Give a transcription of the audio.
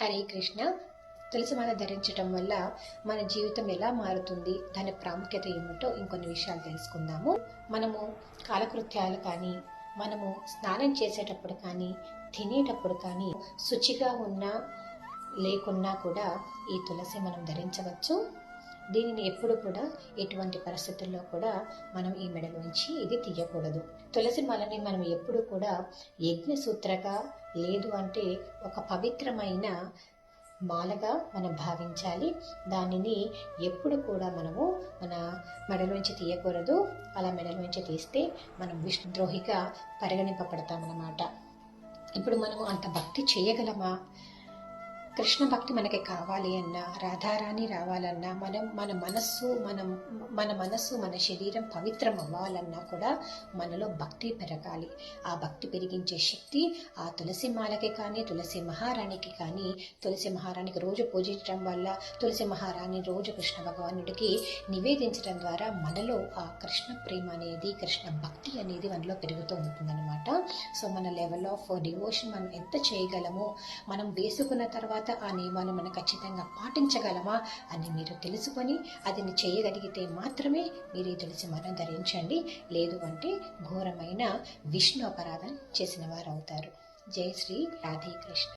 హరే కృష్ణ. తులసి మాల ధరించటం వల్ల మన జీవితం ఎలా మారుతుంది? దాని ప్రాముఖ్యత ఏమిటో ఇంకొన్ని విషయాలు తెలుసుకుందాము. మనము కాలకృత్యాలు కానీ మనము స్నానం చేసేటప్పుడు కానీ తినేటప్పుడు కానీ శుచిగా ఉన్నా లేకున్నా కూడా ఈ తులసి మనం ధరించవచ్చు. దీనిని ఎప్పుడు కూడా ఎటువంటి పరిస్థితుల్లో కూడా మనం ఈ మెడలోంచి ఇది తీయకూడదు. తులసి మాలని మనం ఎప్పుడు కూడా యజ్ఞసూత్రగా లేదు అంటే ఒక పవిత్రమైన మాలగా మనం భావించాలి. దానిని ఎప్పుడు కూడా మనము మన మెడలోంచి తీయకూడదు. అలా మెడలోంచి తీస్తే మనం విష్ణుద్రోహిగా పరిగణింపబడతామన్నమాట. ఇప్పుడు మనము అంత భక్తి చేయగలమా? కృష్ణ భక్తి మనకి కావాలి అన్నా రాధారాణి రావాలన్నా మనం మన మనస్సు మనం మన మనస్సు మన శరీరం పవిత్రం అవ్వాలన్నా కూడా మనలో భక్తి పెరగాలి. ఆ భక్తి పెరిగించే శక్తి ఆ తులసి మాలకి కానీ తులసి మహారాణికి కానీ తులసి మహారాణికి రోజు పూజించడం వల్ల తులసి మహారాణి రోజు కృష్ణ భగవానుడికి నివేదించడం ద్వారా మనలో ఆ కృష్ణ ప్రేమ అనేది కృష్ణ భక్తి అనేది మనలో పెరుగుతూ ఉంటుందన్నమాట. సో మన లెవెల్ ఆఫ్ డివోషన్ మనం ఎంత చేయగలమో మనం వేసుకున్న తర్వాత ఆ నియమాన్ని మనం ఖచ్చితంగా పాటించగలమా అని మీరు తెలుసుకొని అది చేయగలిగితే మాత్రమే మీరు ఈ తులసి మనం ధరించండి. లేదు అంటే ఘోరమైన విష్ణు అపరాధం చేసిన వారు అవుతారు జై శ్రీ రాధే కృష్ణ